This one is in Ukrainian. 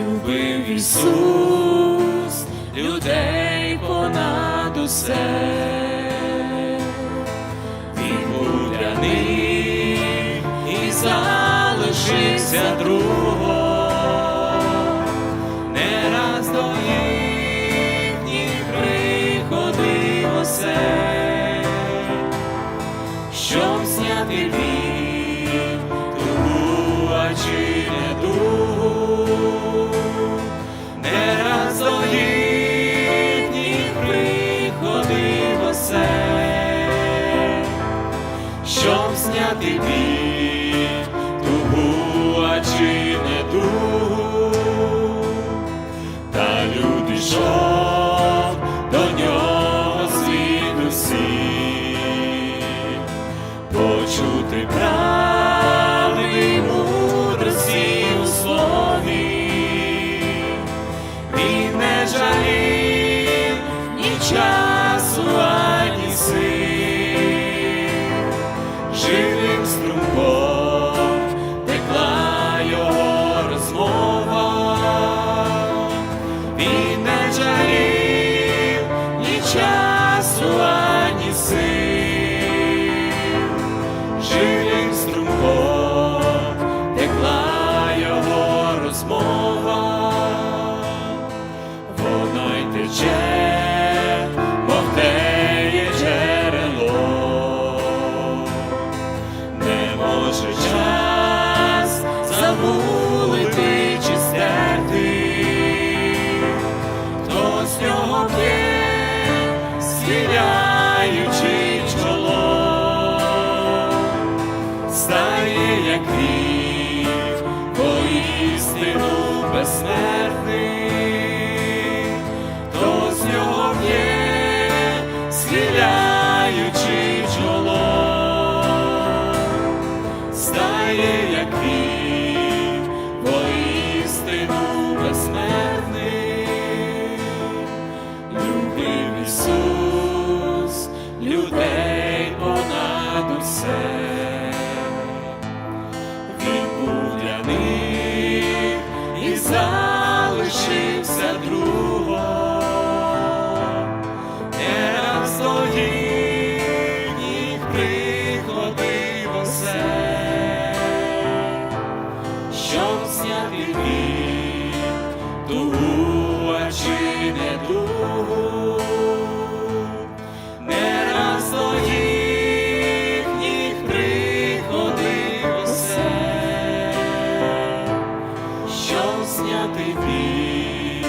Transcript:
любив Ісус людей понад усе. Він був для них і залишився другом. Не раз до їхніх приходив осей, щоб зняти щоб зняти біль, тугу, а чи не дугу. Та люди йшов до нього звід усіх, почути правди мудрості у слові, він не жалів ні тече, мов теє джерело, не може час замулити чи стерти, хто з нього п'є, схиляючи чоло, стає як вік, воістину безсмертний, тугу, а чи не тугу. Не раз до їхніх приходив усе, щоб зняти біль,